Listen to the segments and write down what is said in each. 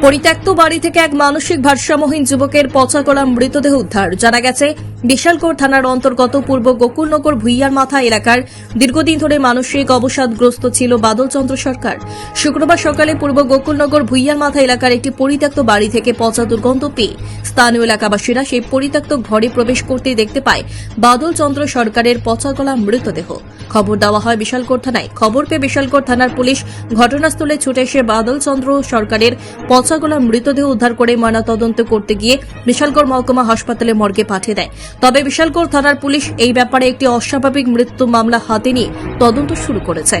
পরিত্যক্ত বাড়ি থেকে এক মানসিক ভারসাম্যহীন যুবকের পচা করা মৃতদেহ উদ্ধার। জানা গেছে বিশালগড় থানার অন্তর্গত পূর্ব গোকুলনগর ভুইয়ার মাথা এলাকার দীর্ঘদিন ধরে মানসিক অবসাদগ্রস্ত ছিল বাদল চন্দ্র সরকার। শুক্রবার সকালে পূর্ব গোকুলনগর ভুইয়ার মাথা এলাকার একটি পরিত্যক্ত বাড়ি থেকে পচা দুর্গন্ধ পেয়ে স্থানীয় এলাকাবাসীরা সেই পরিত্যক্ত ঘরে প্রবেশ করতে দেখতে পায় বাদল চন্দ্র সরকারের পচা গলা মৃতদেহ। খবর দেওয়া হয় বিশালগড় থানায়। খবর পেয়ে বিশালগড় থানার পুলিশ ঘটনাস্থলে ছুটে এসে বাদল চন্দ্র সরকারের পচা গলা মৃতদেহ উদ্ধার করে ময়নাতদন্ত করতে গিয়ে বিশালগড় মহকুমা হাসপাতালে মর্গে পাঠিয়ে দেয়। তবে বিশালগড় থানার পুলিশ এই ব্যাপারে একটি অস্বাভাবিক মৃত্যু মামলা হাতে নিয়ে তদন্ত শুরু করেছে।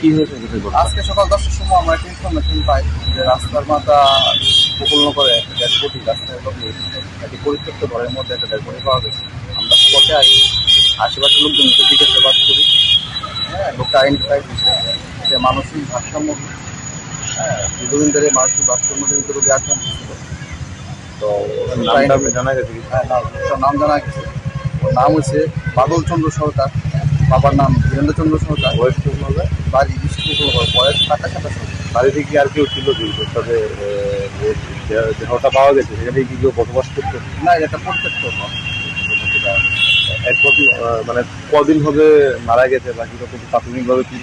কি হয়েছে আজকে সকাল দশটার সময় আমরা একটা ইনফরমেশন পাই যে রাস্তার মাথা করে একটা বডি রাস্তায় একটি পরিত্যক্ত ঘরের মধ্যে একটা বডি পাওয়া গেছে। আমরা স্পটে আসি আশেপাশের লোকজনকে জিজ্ঞাসাবাদ করি। হ্যাঁ লোকটা আইডেন্টিফাই দিচ্ছে সে মানসিক ভারসাম্য হ্যাঁ দীর্ঘদিন ধরে মানসিক ভারসাম্যজনিত রোগে আক্রান্ত ছিল। তো নামটা জানা গেছে? হ্যাঁ নাম জানা গেছে ওর নাম হচ্ছে বাদল চন্দ্র সরকার। বাবার নাম বীরেন্দ্র চন্দ্র সরকার। বয়স হবে? বাড়ি বিষ্ণুপুর বয়স সাতাশ সাতাশ বাড়িতে কি আর কেউ ছিল তবে দেহটা পাওয়া গেছে? সেখানে কি কেউ বসবাস করতো? না এটা ঘর। এক কদিন মানে কদিন হবে মারা গেছে বা কীরকম প্রাথমিকভাবে কি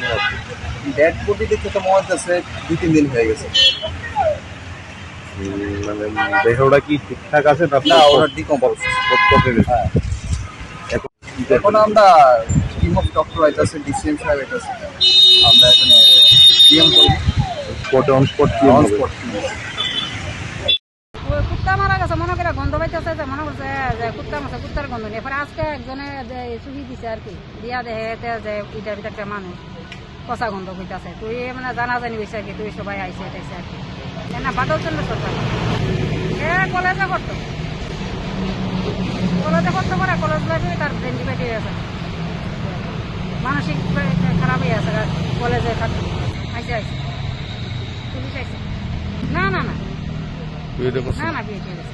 ডেড বডি দেখে তো মনে হচ্ছে দুই তিন দিন হয়ে গেছে। মানে দেহটা কি ঠিকঠাক আছে ওরা ডিকম্পোজ হ্যাঁ এখন আমরা টিম অফ ডক্টর আইতাছে ডিসিএম সাহেব আইতাছে। আমরা এখানে পিএম করি। স্পটে অন স্পট কি অন স্পট কুত্তা মারা গেছে মনে করে গন্ধ পাইতেছে যে মনে করছে যে কুত্তা মারছে কুত্তার গন্ধ আজকে একজনে দিছে আর কি দিয়া যে ইটার ভিতরে একটা মানুষ পচা গন্ধ হইতাছে তুই মানে জানা জানি হয়েছে আর কি তুই সবাই আইসে এটাইছে আর কি। না বাদল চন্দ্র সরকার। এ কলেজে করতো। কলেজে করতো পরে কলেজ লাইফে তার ব্রেন ডিবেট আছে মানসিক খারাপ হয়ে আছে কলেজে থাকতো আইসে আইসে পুলিশ আইসে না না না। না না বিয়ে হয়ে গেছে।